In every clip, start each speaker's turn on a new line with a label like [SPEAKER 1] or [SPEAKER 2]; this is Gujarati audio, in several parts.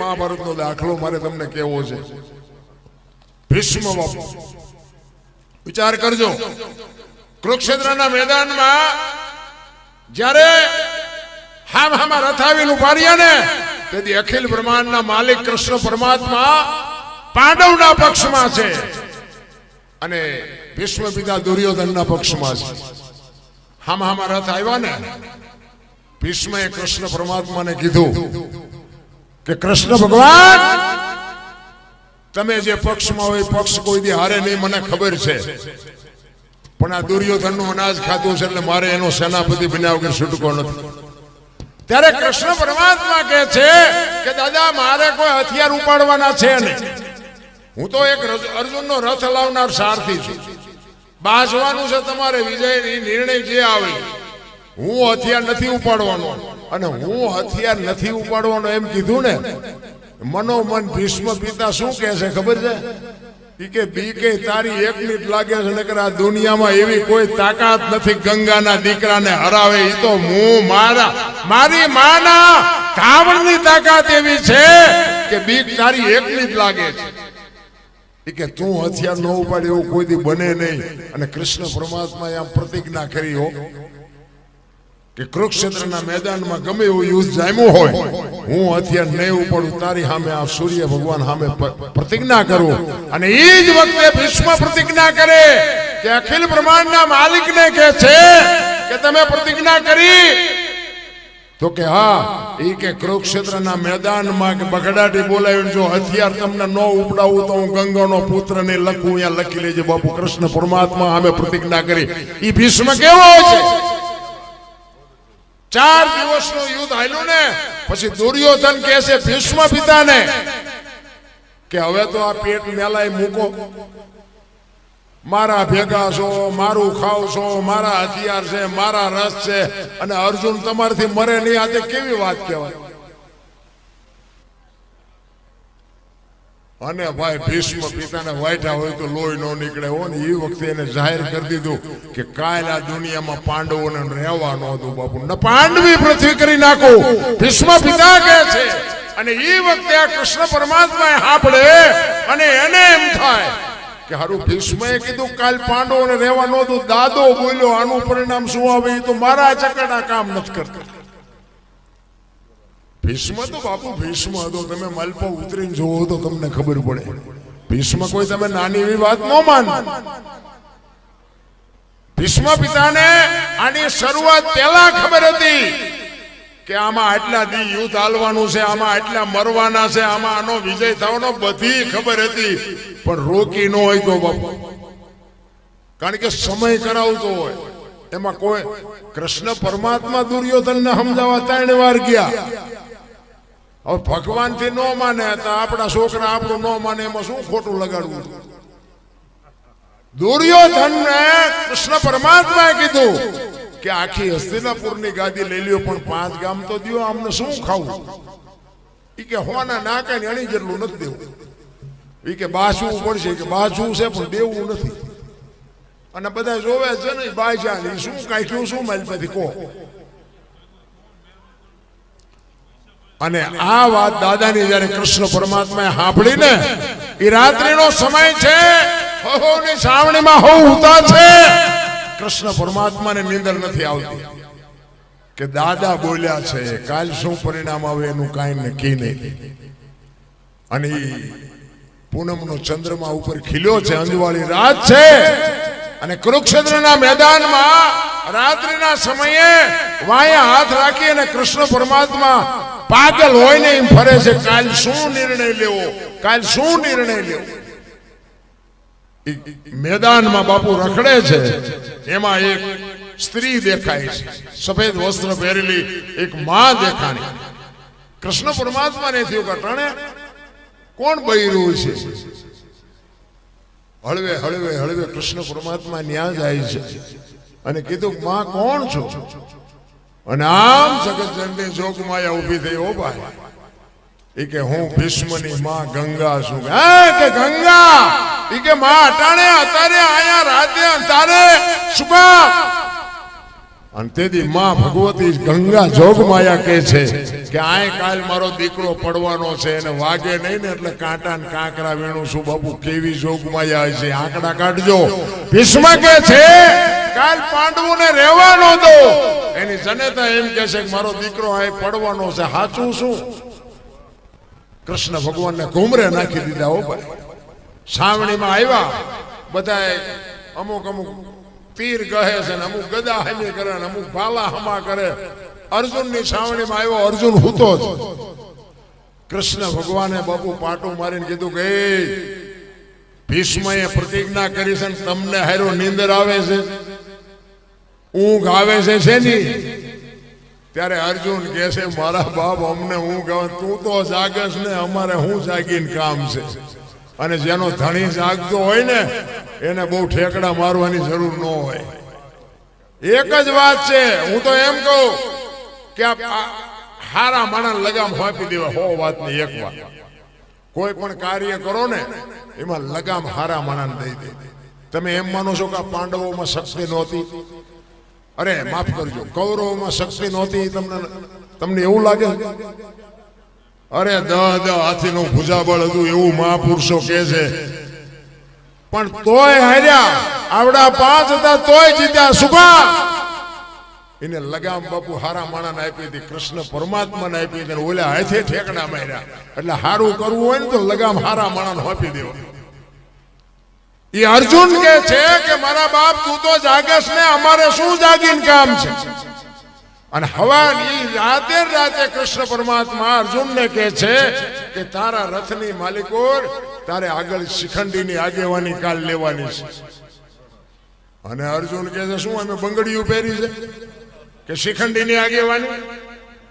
[SPEAKER 1] મહાભારતનો દાખલો મારે તમને કેવો છે. ભીષ્મ બાપુ વિચાર કરજો. કુરુક્ષેત્રના મેદાનમાં જ્યારે હામ હામાં રથાવી ઊભા રહ્યા ને, તેથી અખિલ બ્રહ્માંડના માલિક કૃષ્ણ પરમાત્મા પાંડવના પક્ષમાં છે. અને ભીષ્મ પિતા દુર્યોધનના પક્ષમાં છે. હામ હામાં રથ આવ્યા ને, ભીષ્મએ કૃષ્ણ પરમાત્માને કીધું કે કૃષ્ણ ભગવાન તમે જે પક્ષમાં હોય પક્ષ કોઈ દી હારે નહીં મને ખબર છે. પણ આ દુર્યોધનનું અનાજ ખાતું છે એટલે મારે એનો સેનાપતિ બન્યા વગર છૂટકો નથી. ત્યારે કૃષ્ણ પરમાત્મા કહે છે કે દાદા મારે કોઈ હથિયાર ઉપાડવાના છે નહીં. હું તો એક અર્જુનનો રથ લાવનાર સારથી છું. બાજવાનું છે તમારે વિજય નિર્ણય જે આવે હું હથિયાર નથી ઉપાડવાનો. અને હું હથિયાર નથી ઉપાડવાનો એમ કીધું ને, મનોમન ભીષ્મ પિતા શું કહે છે ખબર છે? કે, બી કે, તારી એક મિનિટ લાગે છે નકર આ દુનિયામાં એવી કોઈ તાકાત નથી ગંગાના દીકરાને હરાવે. એ તો હું મારા, મારી માના કાવડની તાકાત એવી છે કે બીક તારી એક જ લાગે છે. કે, તું હથિયાર ન ઉપાડે એવું કોઈ દી બને નહીં. અને કૃષ્ણ પરમાત્મા પ્રતિજ્ઞા કરી, હો કે કુરુક્ષેત્રના મેદાનમાં ગમે એવું યુદ્ધ જામ્યું હોય, હું હથિયાર નહીં ઉપાડું તારી સામે આ સૂર્ય ભગવાન સામે પ્રતિજ્ઞા કરું અને એ જ વખતે ભીષ્મ પ્રતિજ્ઞા કરે કે અખિલ બ્રહ્માંડના માલિકને કે છે કે તમે પ્રતિજ્ઞા કરી. તો કે હા, એ કે કુરુક્ષેત્રના મેદાનમાં કે બગડાટી બોલાવીને જો હથિયાર તમને ન ઉપડાવું તો હું ગંગાનો પુત્ર ને લખું, અહીંયા લખી લેજે, બાપુ કૃષ્ણ પરમાત્મા અમે પ્રતિજ્ઞા કરી. એ ભીષ્મ કેવો છે? ચાર દિવસનું યુદ્ધ હાલ્યું ને, પછી દુર્યોધન કહે છે ભીષ્મ પિતાને કે હવે તો આ પેટ મેલાય મૂકો. મારા ભેગા છો, મારું ખાવ છો, મારા હથિયાર છે, મારા રસ છે, અને અર્જુન તમારથી મરે નહીં. આજે કેવી વાત કહેવાય? અને ભાઈ ભીષ્મ પિતાને વાઈટા હોય તો લોહી ન નીકળે. હો ને એ વખતે એને જાહેર કરી દીધું કે કાલ આ દુનિયામાં પાંડવોને રહેવા નહોતું બાપુ. ને પાંડવી પૃથ્વી કરી નાખો. ભીષ્મ પિતા કહે છે. અને એ વખતે આ કૃષ્ણ પરમાત્માએ સાંભળે અને એને એમ થાય કે હારું, ભીષ્મએ કીધું કાલ પાંડવોને રહેવા નહોતું દાદો બોલ્યો, આનું પરિણામ શું આવે? એ તો મારા ચકડા કામ નથી કરતા. ભીષ્મ તો બાપુ, ભીષ્મ હતો તમે મલપા ઉતરીને જોવો તો તમને ખબર પડે. ભીષ્મ કોઈ તમે નાની એવી વાત ન માન. ભીષ્મ પિતાને આની શરૂઆત પહેલા ખબર હતી કે આમાં આટલા દી યુદ્ધ હાલવાનું છે, આમાં આટલા મરવાના છે, આમાં આનો વિજય થવાનો બધી ખબર હતી. પણ રોકી ન હોય તો બાપુ. કારણ કે સમય કરાવતો હોય. એમાં કોઈ કૃષ્ણ પરમાત્મા દુર્યોધનને સમજાવવા ત્રણ વાર ગયા. હવે ભગવાનથી ન માને તો આપણા છોકરા આપણું ન માને એમાં શું ખોટું લગાડવું? દુર્યોધન ને કૃષ્ણ પરમાત્માએ કીધું કે આખી હસ્તિનાપુરની ગાદી લઈ લ્યો, પણ પાંચ ગામ તો દ્યો, આમને શું ખાવું? એ કે હોના ના ને અણી જેટલું નથી દેવું. એ કે બાસવું પડશે કે બાસવું છે, પણ દેવું નથી. અને બધા જોવે છે ને બાજા ને ઈ શું કાઢ્યું શું મારી પાસેથી કહો. અને આ વાત દાદાની જયારે કૃષ્ણ પરમાત્માએ સાંભળીને એ રાત્રિનો સમય છે, હહોની સાવણીમાં હો ઉતા છે, કૃષ્ણ પરમાત્માને નિંદર નથી આવતી. કે દાદા બોલ્યા છે, કાલ શું પરિણામ આવે એનું કાંઈ નક્કી નહીં. અને પૂનમ પૂનમનો ચંદ્રમા ઉપર ખીલ્યો છે, અંજવાળી રાત છે, અને કુરુક્ષેત્રના મેદાનમાં રાત્રિના સમયે વાયા હાથ રાખી અને કૃષ્ણ પરમાત્મા પાગલ હોય ને એમ ફરે છે, કાલ શું નિર્ણય લેવો? કાલ શું નિર્ણય લેવો? મેદાનમાં બાપુ રખડે છે. એમાં એક સ્ત્રી દેખાય છે. સફેદ વસ્ત્ર પહેરેલી એક માં દેખાણી. કૃષ્ણ પરમાત્માને થયું કટાણે કોણ બૈરું છે? હળવે હળવે હળવે કૃષ્ણ પરમાત્મા ન્યા જાય છે. અને કીધું માં, કોણ છો? અને આમ જનની જોગ માયા ઊભી થઈ, ઓ ભાઈ. એ કે હું ભીષ્મની માં ગંગા છું. કે ગંગા? એ કે માં અટાણે અત્યારે આયા રાતે અંતારે શું અને તેથી માં ભગવતી ગંગા જોગ માયા કે છે કે આય કાલ મારો દીકરો પડવાનો છે અને વાગે નહીં ને એટલે કાંટા ને કાંકરા વેણું છું. બાપુ, કેવી જોગ માયા છે આંકડા કાઢજો. ભીષ્મ કે છે કાલ પાંડવો ને રહેવાનો દો એની જનેતા એમ કે છે કે મારો દીકરો આ પડવાનો છે. સાચું શું? કૃષ્ણ ભગવાનને ઘુમરે નાખી દીધા હો ભાઈ. સાવણીમાં આવ્યા. બધાએ અમુક અમુક તીર કહે છે ને અમુક ગદા હમી કરે ને અમુક ભાલા હમા કરે. અર્જુનની સાવણીમાં આવ્યો અર્જુન હૂતો જ. કૃષ્ણ ભગવાને બાપુ પાટું મારીને કીધું કે "એ, ભીષ્મએ પ્રતિજ્ઞા કરી છે તમને હારો નીંદર આવે છે. ઊંઘ આવે છે શેની? ત્યારે અર્જુન કહે છે, મારા બાપ અમને ઊંઘ આવે, તું તો જાગસ ને, અમારે હું જાગીને કામ છે? અને જેનો ધણી જાગતો હોય ને, એને બહુ ઠેકડા મારવાની જરૂર ન હોય. એક જ વાત છે, હું તો એમ કહું કે હારા માણસ લગામ હોપી દેવા, હો વાતની એક વાત. કોઈ પણ કાર્ય કરો ને, એમાં લગામ હારા માણસ દઈ દે. તમે એમ માનો છો કે પાંડવોમાં શક્તિ નહોતી? અરે, માફ કરજો. કૌરવમાં શક્તિ નહોતી, તમને તમને એવું લાગે? અરે દહ દહ હાથીનું ભૂજાબળ હતું, એવું મહાપુરુષો કે છે. પણ તોય હાર્યા, આવડા પાંચ હતા, તોય જીત્યા. સુભા! એને લગામ બાપુ હારા માણાને આપી હતી, કૃષ્ણ પરમાત્માને આપી હતી ઓલા હાથે ઠેકડા માર્યા. એટલે હારું કરવું હોય ને તો લગામ હારા માણાને આપી દેવા. એ અર્જુન કે છે કે મારા બાપ તું તો જાગસ ને, અમારે શું જાગીને કામ છે? અને હવાની રાતે રાતે કૃષ્ણ પરમાત્મા અર્જુનને કહે છે કે તારા રથની માલિકો તારે આગળ શિખંડીની આગેવાની કાલ લેવાની છે. અને અર્જુન કહે છે, શું, અમે બંગડીયું પહેરી છે? કે શિખંડીની આગેવાની?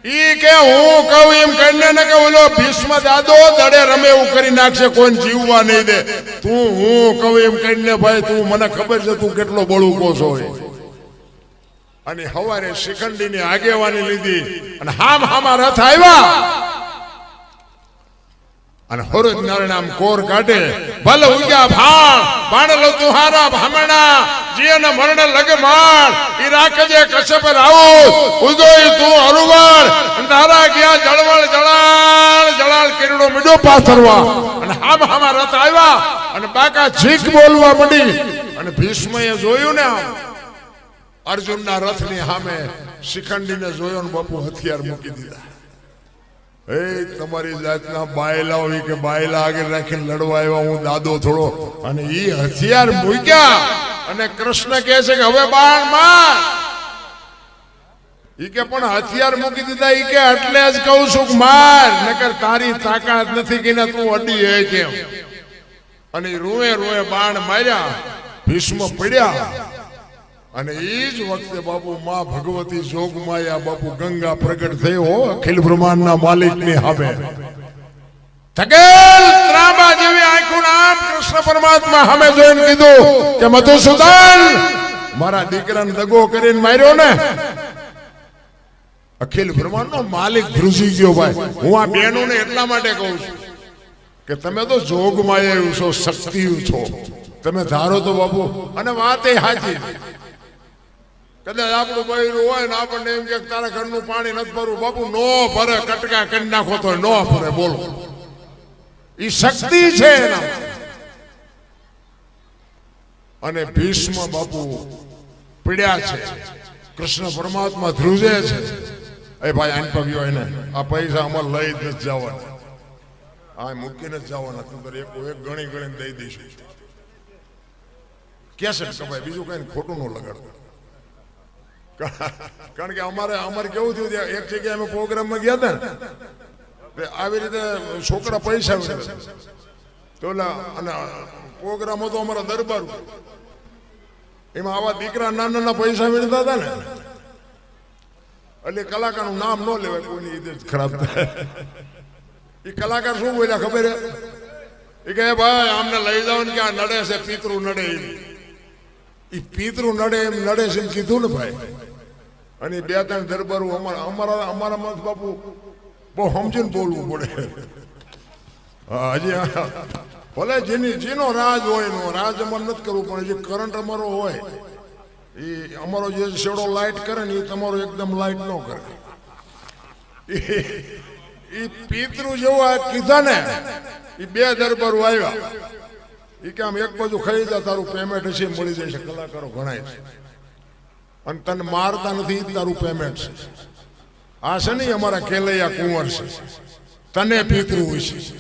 [SPEAKER 1] ઈ કે હું કહું એમ કરીને ને કે ઓલો ભીષ્મ દાદો, દડે રમે એવું કરી નાખશે કોઈ જીવવા નહીં દે. તું હું કહું એમ કરીને ભાઈ, તું મને ખબર છે તું કેટલો બળુકો છો. અને હવારે શિખંડીની આગેવાની લીધી અને હામ હામા રથ આવ્યા. અને હરજ નરણામ કોર કાઢે. ભલ ઉગ્યા ભાણ બાણલો તુહારા, ભામણા, જીયન મરણ લગ માણ ઈ રાખજે કશ્યપ રાઉ ઉદોય તું હરુવર તારા ગયા જળવળ, જળાળ જળાળ કિરણો મીડો પાથરવા. અને હામ હામા રથ આવ્યા. અને બાકા છીક બોલવા મડી. અને ભીષ્મએ જોયું ને અર્જુનના રથની સામે શિખંડીને જોયો ને બાપુ હથિયાર મૂકી દીધા. એ તમારી જાતના બાયલા હોય કે બાયલા આગળ રાખીને લડવા આવ્યા, હું દાદો થોડો. અને ઈ હથિયાર મૂક્યા. અને કૃષ્ણ કહે છે કે, હવે બાણ માર. ઈ કે, પણ હથિયાર મૂકી દીધા, ઈ કે, એટલે જ કહું છું માર. નકર તારી તાકાત નથી કે તું અડી હે કેમ? અને રૂએ રૂએ બાણ માર્યા, ભીષ્મ પડ્યા. અને એ જ વખતે બાપુ માં ભગવતી જોગમાયા બાપુ ગંગા પ્રગટ થયો અખિલ બ્રહ્માંડના માલિકની સામે થકેલ ત્રાંબા જેવી આંખું નામ કૃષ્ણ પરમાત્મા સામે જોઈને કીધું કે મધુસૂદન, મારા દીકરાને દગો કરીને માર્યો ને. અખિલ બ્રહ્માંડનો માલિક ધ્રુજી ગયો ભાઈ. હું આ બહેનોને એટલા માટે કહું છું કે તમે તો જોગમાયા છો શક્તિ છો. તમે ધારો તો બાપુ, અને વાત એ સાચી. કદાચ આપણું બૈરું હોય ને આપણને એમ કે તારા ઘરનું પાણી નથી ભરવું. બાપુ, નો ભરે, કટકા કરી નાખો તો નો ભરે, બોલો. એ શક્તિ છે. અને ભીષ્મ બાપુ પીડ્યા છે. કૃષ્ણ પરમાત્મા ધ્રુજે છે. એ ભાઈ, આન પગ્યો એને. આ પૈસા અમારે લઈ જ નથી જવાના. આ મૂકીને જ જવાના. તું એક એક ગણી ગણીને દઈ દઈશું. કેસેટ કપાય બીજું કઈ ખોટું ન લગાડતું. કારણ કે અમારે અમારે કેવું થયું ત્યાં? એક જગ્યાએ અમે પ્રોગ્રામમાં ગયા હતા ને. આવી રીતે છોકરા પૈસા તો અને પ્રોગ્રામ હતો અમારા દરબાર એમાં આવા દીકરા નાના નાના પૈસા મેળતા હતા ને. એટલે કલાકારનું નામ ન લેવાય, કોઈની ખરાબ એ કલાકાર શું બોલ્યા ખબર એ કહે, ભાઈ, આમને લઈ જાઓ ને કે આ નડે છે, પિતૃ નડે એ પિતૃ નડે એમ નડે છે એમ કીધું ને ભાઈ. અને બે ત્રણ દરબારો અમારા અમારા અમારા મત બાપુ બહુ સમજીને બોલવું પડે. હજી ભલે જેની જેનો રાજ હોય એનો, રાજ અમારે નથી કરવું, પણ જે કરંટ અમારો હોય, એ અમારો જે શેડો લાઇટ કરે ને એ તમારો એકદમ લાઇટ ન કરે. એ પિતૃ જેવું આ કીધા ને, એ બે દરબારો આવ્યા. એ કે આમ એક બાજુ ખાઈ જા, તારું પેમેન્ટ હશે, મળી જશે, કલાકારો ગણાય છે. અને તને મારતા નથી, તારું પેમેન્ટ છે. આ છે ને અમારા કેલૈયા કુંવર છે. તને પિતૃ હોય છે.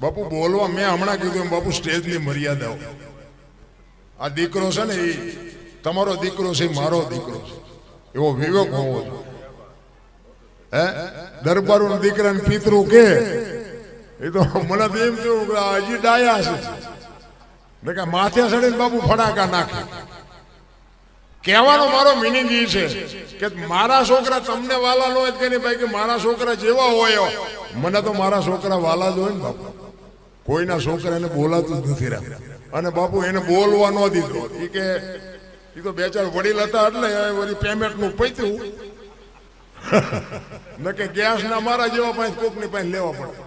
[SPEAKER 1] બાપુ, બોલવા મેં હમણાં કીધું એમ, બાપુ, સ્ટેજની મર્યાદાઓ આ દીકરો છે ને એ, તમારો દીકરો છે મારો દીકરો છે. એવો વિવેક હોવો જોઈએ. હે? દરબારો દીકરાને પિતૃ કે? એ તો મને તો એમ કે હજી ડાયા છે. માથે ચડીને બાપુ ફડાકા નાખે. કહેવાનો મારો મિનિંગ એ છે કે મારા છોકરા તમને વાલા ન હોય કે ભાઈ કે મારા છોકરા જેવા હોય. મને તો મારા છોકરા વાલા જ હોય ને બાપુ. કોઈના છોકરાને બોલાતું જ નથી રહ્યા અને બાપુ એને બોલવા ન દીધો. એ કે એ તો બે ચાર વડીલ હતા એટલે વળી પેમેન્ટનું પૈતું. ન કે ગેસ ના મારા જેવા પાસે કોકની પાસે લેવા પડે.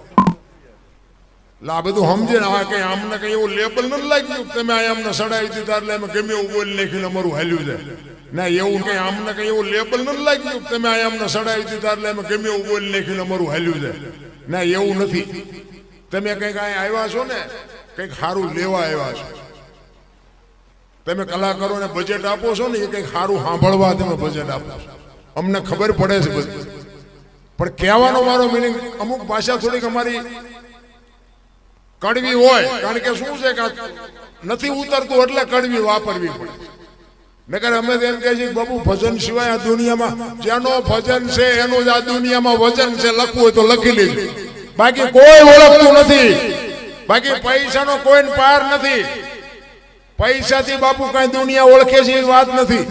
[SPEAKER 1] એટલે આ બધું સમજે આ કઈ આમને કઈ એવું લેબલ નથી લાગ્યું તમે આ આમને સડાવી દીધા એટલે અમે ગમે એવું બોલી નાખ્યું અમારું હાલ્યું જાય ના, એવું કઈ આમને કઈ એવું લેબલ નથી લાગ્યું તમે આ આમને સડાવી દીધા એટલે અમે ગમે એવું બોલી નાખ્યું અમારું હાલ્યું જાય ના, એવું નથી. તમે કંઈક અહીંયા આવ્યા છો ને, કંઈક સારું લેવા આવ્યા છો. તમે કલાકારોને બજેટ આપો છો ને, એ કંઈક સારું સાંભળવા તમે બજેટ આપો છો. અમને ખબર પડે છે બધું. પણ કહેવાનો મારો મિનિંગ અમુક ભાષા થોડીક અમારી કડવી હોય, કારણ કે શું છે કે નથી ઉતરતું એટલે કડવી વાપરવી પડે. નકર અમે તો એમ કહે છે બાબુ, ભજન સિવાય આ દુનિયામાં જેનો ભજન છે, એનું જ આ દુનિયામાં વજન છે, લખવું હોય તો લખી લીધું બાકી કોઈ ઓળખતું નથી. બાકી પૈસાનો કોઈ પાર નથી. પૈસાથી બાપુ કઈ દુનિયા ઓળખે છે એ વાત નથી.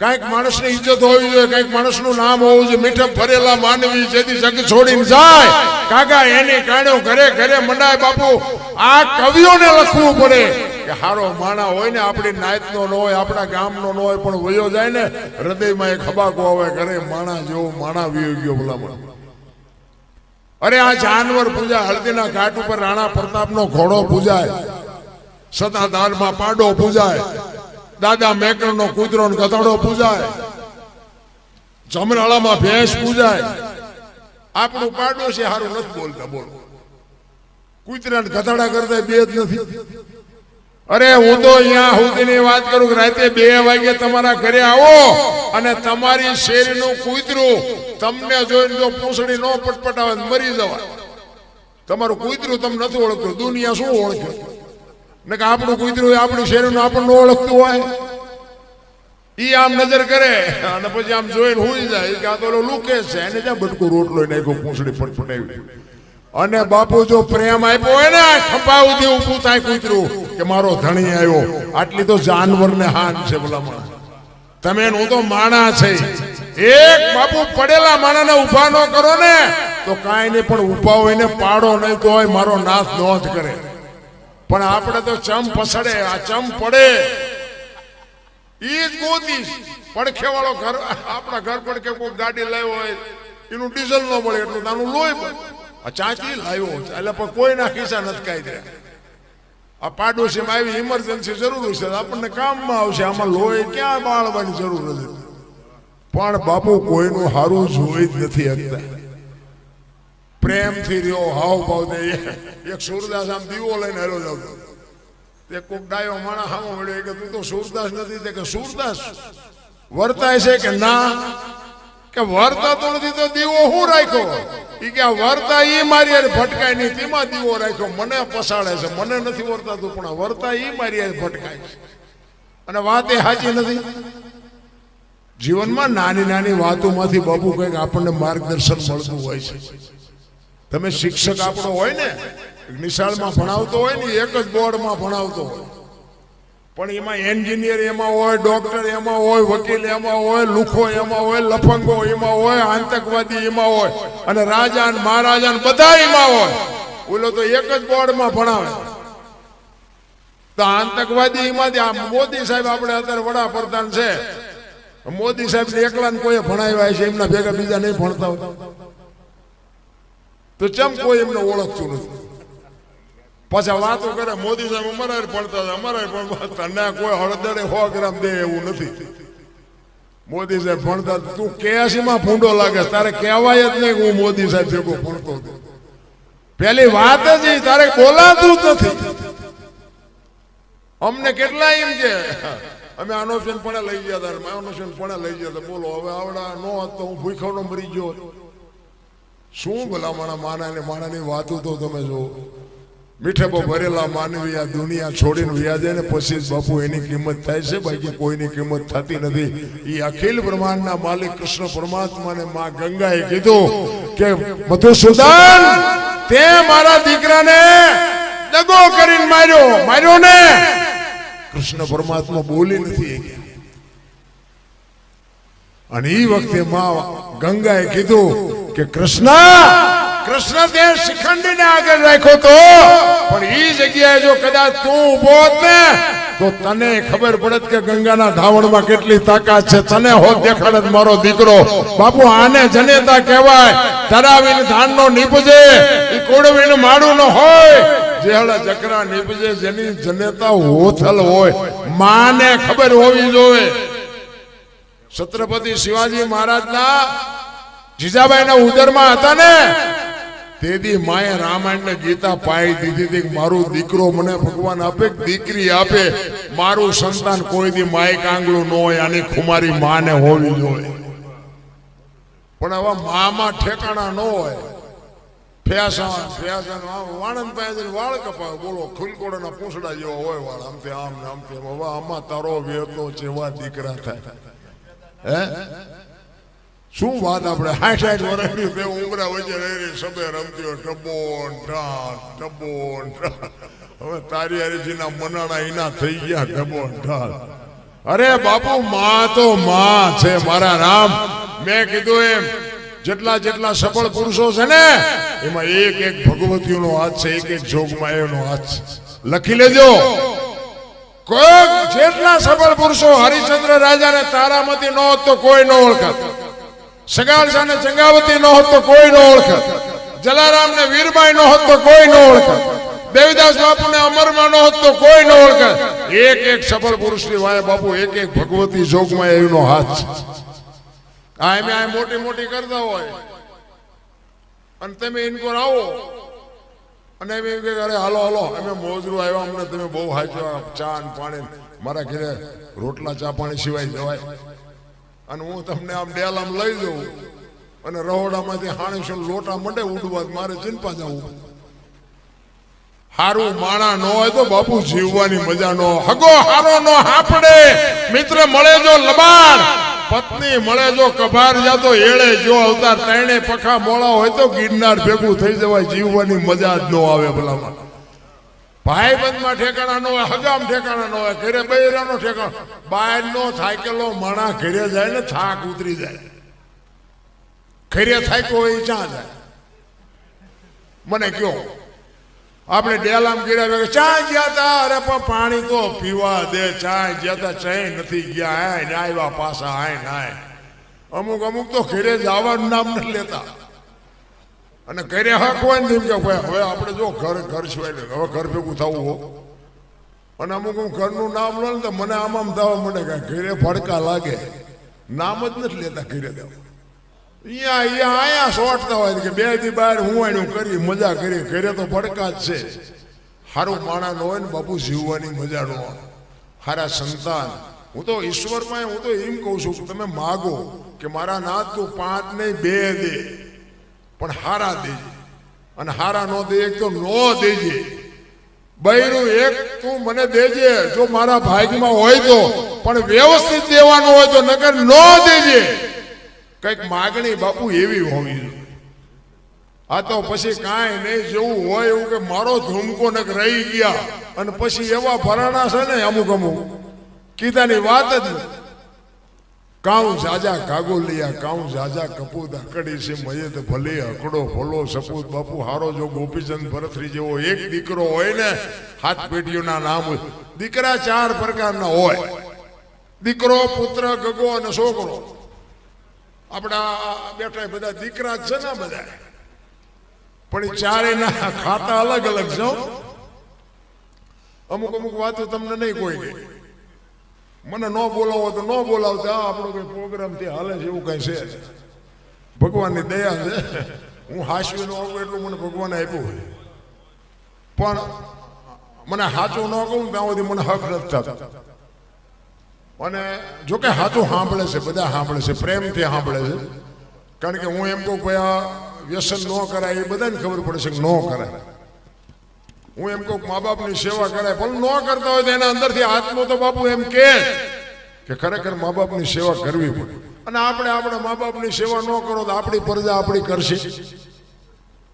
[SPEAKER 1] કંઈક માણસની ઇજ્જત હોવી જોઈએ, કંઈક માણસનું નામ હોવું જોઈએ. મીઠપ ભરેલા માનવી જેથી જગ છોડીને જાય. કાકા, એની કાણ્યો ઘરે ઘરે મંડાય બાપુ. આ કવિઓને લખવું પડે. કે હારો માણા હોય ને, આપણી નાયતનો ન હોય, આપણા ગામનો ન હોય, પણ વયો જાય ને, હૃદયમાં એક ખબાકો આવે, ઘરે માણા જેવો માણા વિયો ગયો ભલામણ. અરે, આ જાનવર પૂજા હળદીના ઘાટ ઉપર રાણા પ્રતાપનો ઘોડો પૂજાય. સતાધારમાં પાડો પૂજાય. દાદા મેકરનો કૂતરો ગધેડો પૂજાય. જમરાળામાં ભેંસ પૂજાય. આપણું પાડો છે સારું નથી બોલતા, બોલો. કૂતરા ગધેડા કરતા બે જ નથી. અરે હું તો અહીંયા સુધીની વાત કરું કે રાતે બે વાગે તમારા ઘરે આવો અને તમારી શેરીનું કૂતરું તમને જોઈને જો પૂંછડી ન પટપટાવે મરી જવાય. તમારું કૂતરું તમને નથી ઓળખતું. દુનિયા શું ઓળખે? ને કે આપણું કૂતરું આપણું શેરીનું આપણને ઓળખતું હોય. ઈ આમ નજર કરે અને પછી આમ જોઈને હું જાય. કે આ તો ઓલો છે, એને જ્યાં બટકું રોટલો નાખ્યો, પૂંછડી પટપટાવી અને બાપુ જો પ્રેમ આપ્યો હોય ને ખંભા ઉધી ઊભું થાય કૂતરું, કે મારો ધણી આવ્યો. આટલી તો જાનવરને હાન છે ભલામણ. તમે હું તો માણા છે. એક બાપુ પડેલા માણાને ઊભા ન કરો ને, તો કાંઈ નહીં, પણ ઊભા હોય ને પાડો, નહીં તો હોય મારો નાશ નો જ કરે. પણ આપણે તો ચમ પસડે, આ ચમ પડે. એ જ ગોતી. પડખે વાળો ઘર, આપણા ઘર પડખે કોઈ ગાડી લાવ્યો હોય, એનું ડીઝલ ન મળે એટલું નાનું લોહી આ ચાંચી લાવ્યો એટલે પણ કોઈના ખિસ્સા નથી કાઈ દે આ પાડોશીમાં આવી ઇમરજન્સી જરૂર છે, આપણને કામમાં આવશે, આમાં લોહી ક્યાં બાળવાની જરૂર નથી પણ બાપુ, કોઈનું હારું જોઈ જ નથી શકતા પ્રેમથી રહ્યો હાવ ભાવ દે એક સુરદાસ આમ દીવો લઈને હેરો જાવ. એક કોક ડાયો માણા હામો મળ્યો કે તું તો સુરદાસ નથી, તે કે સુરદાસ, વર્તાય છે કે ના? કે વર્તાતો નથી, તો દીવો હું રાખ્યો? એ કે વર્તા એ મારી હારે ભટકાય નહીં, તેમાં દીવો રાખ્યો. મને પસાડે છે, મને નથી વર્તાતું, પણ વર્તા એ મારી હારે ભટકાય છે. અને વાત એ સાચી નથી. જીવનમાં નાની નાની વાતોમાંથી બાબુ કંઈક આપણને માર્ગદર્શન મળતું હોય છે. તમે શિક્ષક આપણો હોય ને, નિશાળમાં ભણાવતો હોય ને, એક જ બોર્ડમાં ભણાવતો હોય. પણ એમાં એન્જિનિયર એમાં હોય, ડોક્ટર એમાં હોય, વકીલ એમાં હોય, લુખો એમાં હોય, લફંગો એમાં હોય, આતંકવાદી એમાં હોય, અને રાજા ને મહારાજા ને બધા એમાં હોય. ઓલો તો એક જ બોર્ડમાં ભણાવે. તો આતંકવાદી એમાંથી, આ મોદી સાહેબ આપણે અત્યારે વડાપ્રધાન છે. મોદી સાહેબ એકલા કોઈ ભણાવ્યા છે એમના ભેગા બીજા નહીં ભણતા હોય તો ચમ કોઈ એમને ઓળખતું નથી. પાછા વાતો કરે મોદી સાહેબ અમારા પડતા હતા, અમારા પણ તને કોઈ હળદરે સો ગ્રામ દે એવું નથી. મોદી સાહેબ ભણતા તું કેયાસી માં ફૂંડો લાગે, તારે કહેવાય જ નહીં હું મોદી સાહેબ ભેગો ભણતો હતો. પેલી વાત જ તારે બોલાતું જ નથી. અમને કેટલા એમ કે, અમે આનોશન પણ લઈ ગયા હતા આનોશન પણ લઈ ગયા બોલો, હવે આવડા નો હતો હું ભૂખ્યો મરી ગયો હોત. શું ભલા માણા માના ને માણાની વાતો તો તમે જો મીઠેબો ભરેલા માનવી આ દુનિયા છોડીને વ્યાજે ને પછી બાપુ એની કિંમત થાય છે, બાકી કોઈની કિંમત થતી નથી. એ અખિલ બ્રહ્માંડના માલિક કૃષ્ણ પરમાત્માને માં ગંગાએ કીધું કે, મધુસૂદન, તે મારા દીકરાને દગો કરીને માર્યો માર્યો ને. કૃષ્ણ પરમાત્મા બોલી નથી અને એ વખતે માં ગંગાએ કીધું કે કૃષ્ણ કૃષ્ણ તે શિખંડીને આગળ રાખ્યો તો, પણ એ જગ્યાએ જો કદાચ તું ઊભો હોત ને, તો તને ખબર પડત કે ગંગાના ધાવણમાં કેટલી તાકાત છે. તને હોત દેખાડત મારો દીકરો. બાપુ, આને જનેતા કહેવાય. તરાવીને ધાનનો નીપજે. એ કોડવીને માડું ન હોય. જેહળ ચક્રા નીપજે, જેની જનેતા હોથલ હોય. માને ખબર હોવી જોઈએ. છત્રપતિ શિવાજી મહારાજના જીજાબાઈના ઉદરમાં હતા ને? તેથી માએ રામાયણ ને ગીતા પાઈ દીધી હતી મારું દીકરો મને ભગવાન આપે, દીકરી આપે. મારું સંતાન કોઈ માય કાંગળું ન હોય, આની ખુમારી માને હોવી જોઈએ. પણ હવે મામાં ઠેકાણા ન હોય. ફ્યાસા વાણંદ પાસે વાળ કપાવે. બોલો, ખુલકોડાના પૂંછડા જેવો હોય વાળ. આમ આમ ને આમાં તારો વેતો જેવા દીકરા થાય. હે? શું વાત આપણે? હાઠ હાઠ વર્ષની બે ઉમરા વચ્ચે રહી સબે રમતી ટબોન ટબોન હવે તારી હરીજીના મનાણા એના થઈ ગયા ટબોન ઢાલ અરે બાપુ માં તો માં છે મારા રામ. મેં કીધું એમ જેટલા જેટલા સફળ પુરુષો છે ને એમાં એક એક ભગવતીઓનો હાથ છે એક એક જોગમાયાનો હાથ છે. લખી લેજો. કોઈ જેટલા સફળ પુરુષો હરિશ્ચંદ્ર રાજાને તારામતી ન હોત તો કોઈ ન ઓળખત. સગાળસાને ચંગાવતી નો હોત કોઈ ન ઓળખત જલારામ ને વીરબાઈ નો હોત કોઈ ન ઓળખત દેવીદાસ બાપુ ને અમરમાં નો હોત કોઈ ન ઓળખત એક એક સફળ પુરુષની વાય બાપુ, એક એક ભગવતી જોગમાં એનો હાથ છે. આ એમ આ મોટી મોટી કરતા હોય. અને તમે ઇનકોર આવો. અને એમ એમ કે, અરે, હાલો હાલો, અમે મોજરું આવ્યા, અમને તમે બહુ હાચ્યો ચા ને પાણી, મારા ઘરે રોટલા, ચા પાણી સિવાય જવાય. અને હું તમને આમ ડેલામ લઈ જઉં. અને રહોડામાંથી હાણીશું લોટા મંડે ઉડવા મારે ચિંતા જવું હારું માણા ન હોય તો બાપુ જીવવાની મજા નો હગો હારો નો હાપડે મિત્ર મળે જો લબાડ પત્ની મળે જો કભાર જાતો એળે જો અવતાર. ત્રણે પખા મોળા હોય તો ગિરનાર ભેગું થઈ જવાય. જીવવાની મજા જ ન આવે ભલામાં ભાઈ બંધમાં ઠેકાણા નો હોય, હજામ ઠેકાણા નો હોય, ઘરે બૈરાનો ઠેકાણો. બહાર નો થાકેલો માણા ઘેરે જાય ને થાક ઉતરી જાય. ઘરે થાક્યો હોય ચા જાય? મને કયો આપણે ડેલામ ગીરા ચા ગયા તા? અરે પણ પાણી તો પીવા દે ચા ગયા તા? ચા નથી ગયા હાય ને આવ્યા પાછા હાય નાય અમુક અમુક તો ઘેરે જવાનું નામ નથી લેતા. અને ઘરે હા ને એમ કે ભાઈ હવે આપણે જો ઘર ઘર એટલે હવે ઘર ભેગું થવું હો. અને અમુક હું ઘરનું નામ લો ને તો મને આમ આમ થવા મળે કે ઘરે ભડકા લાગે. નામ જ નથી લેતા ઘરે દેવા. અહીંયા અહીંયા અહીંયા સોટતા હોય કે બે દી બહાર હું એનું કરી મજા કરી ઘરે તો ભડકા જ છે. સારું માણા ન હોય ને બાપુ જીવવાની મજા નો હારા સંતાન. હું તો ઈશ્વરમાં હું તો એમ કહું છું કે તમે માગો કે મારા નાથ તું પાંચ નહીં, બે દે. પણ હારા દેજે. અને હારા નો દે તો નો દેજે. બૈરું એક તું મને દેજે, જો મારા ભાગમાં હોય તો. પણ વ્યવસ્થિત દેવાનું હોય તો નગર નો દેજે. કંઈક માગણી બાપુ એવી હોવી આ તો પછી કાંઈ નહીં, જેવું હોય એવું કે મારો ધૂમકો નક રહી ગયા. અને પછી એવા ભરાણા છે ને અમુક અમુક. કીધાની વાત જ કાઉ જાજા કાગોલિયા કાઉ જાજા કપૂત અકડી છે, મયે તો ભલે અકડો ભલો સપૂત બાપુ હારો જો ગોપીચંદ ભરતરી જેવો એક દીકરો હોય ને, હાથ પેટીઓના નામ હોય. દીકરા ચાર પ્રકારના હોય. દીકરો, પુત્ર, ગગો અને છોકરો. આપણા બેઠા બધા દીકરા છે ને બધા. પણ એ ચારેયના ખાતા અલગ અલગ છે અમુક અમુક વાતો તમને નહીં કોઈ કે મને ન બોલાવો તો ન બોલાવતા. આ આપણો કઈ પ્રોગ્રામ ત્યાં હાલે છે એવું કઈ છે. ભગવાનની દયા છે. હું હાસ્યું ન આવું એટલું મને ભગવાને આપ્યું હોય. પણ મને સાચું ન કહું ત્યાં સુધી મને હક નથી થતો. અને જો કે સાચું સાંભળે છે, બધા સાંભળે છે, પ્રેમથી સાંભળે છે. કારણ કે હું એમ કહું ભાઈ આ વ્યસન ન કરાય, એ બધાને ખબર પડે છે કે ન કરાય. હું એમ કહું મા બાપની સેવા કરાય, પણ ન કરતા હોય તો એના અંદરથી આત્મો તો બાપુ એમ કે કે ખરેખર મા બાપની સેવા કરવી પડે. અને આપણે આપણા મા બાપની સેવા ન કરો તો આપણી પ્રજા આપણી કરશે.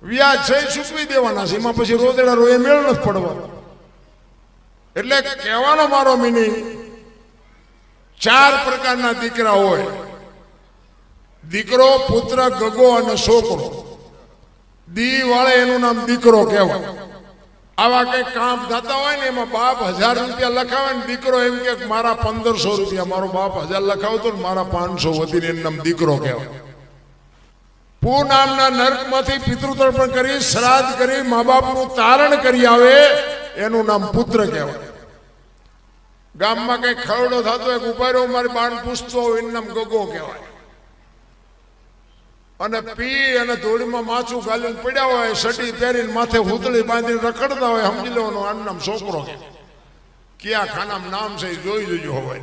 [SPEAKER 1] વ્યાજ છે ચૂકવી દેવાના છે, એમાં પછી રોદેડા રોએ મેળ નથી પડવાનો. એટલે કહેવાનો મારો મિનિંગ ચાર પ્રકારના દીકરા હોય. દીકરો, પુત્ર, ગગો અને છોકરો. દી વાળે એનું નામ દીકરો કહેવાય. આવા કઈ કામ થતા હોય ને એમાં બાપ હજાર રૂપિયા લખાવે ને દીકરો એમ કે મારા પંદરસો રૂપિયા, મારો બાપ હજાર લખાવતો ને મારા પાંચસો વધીને નામ દીકરો કહેવાય. પુ નામના નર્કમાંથી પિતૃતર્પણ કરી, શ્રાદ્ધ કરી મા બાપનું તારણ કરી આવે, એનું નામ પુત્ર કહેવાય. ગામમાં કઈ ખરડો થતો હોય ઉપાડ્યો, મારી બાણ પૂછતો હોય, એનું નામ ગગો કહેવાય. અને પી અને ધૂળીમાં માછું ગાલીને પડ્યા હોય, સટી પહેરીને માથે હુતળી બાંધીને રખડતા હોય, સમજી લેવાનો આનું છોકરો. ક્યાં ખાનામાં નામ છે જોઈ જોજો હોય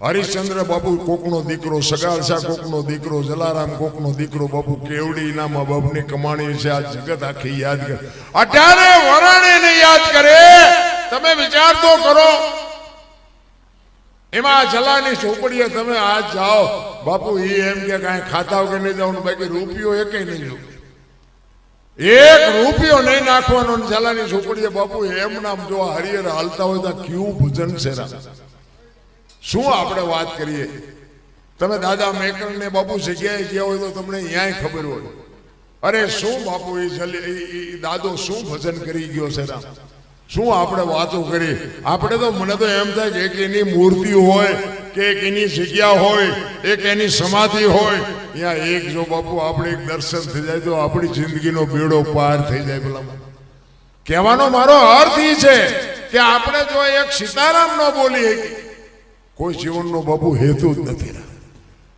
[SPEAKER 1] હરિશ્ચંદ્ર બાબુ કોકનો દીકરો, સગાલ શાહ કોકનો દીકરો, જલારામ કોકનો દીકરો બાબુ કેવડી નામાં બાપની કમાણી છે, આ જગત આખી યાદ કરે અઢારે વરાણીને યાદ કરે. તમે વિચાર તો કરો. એમાં જલાની ઝોપડીએ તમે આ જાઓ. બાપુ એ એમ કે કાંઈ ખાતા કે નહીં જવાનું, બાકી રૂપિયો એક નહીં એક રૂપિયો નહીં નાખવાનો જલાની ઝોપડીએ બાપુ, એમ નામ જો આ હરિહર હાલતા હોય તો આ ભજન છે શું આપણે વાત કરીએ? તમે દાદા મેકર ને બાપુ જગ્યાએ ગયા હોય તો તમને અહીંયા ખબર હોય. અરે શું બાપુ એ દાદો શું ભજન કરી ગયો છે રામ? શું આપણે વાતો કરી? આપણે તો મને તો એમ થાય કે એક એની મૂર્તિ હોય, કે એક એની જગ્યા હોય, એક એની સમાધિ હોય. ત્યાં એક જો બાપુ આપણે એક દર્શન થઈ જાય તો આપણી જિંદગીનો બેડો પાર થઈ જાય પેલા કહેવાનો મારો અર્થ એ છે કે આપણે જો એક સીતારામ ન બોલીએ કોઈ જીવનનો બાપુ હેતુ જ નથી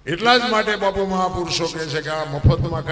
[SPEAKER 1] એટલા જ માટે બાપુ મહાપુરુષો કહે છે કે આ મફતમાં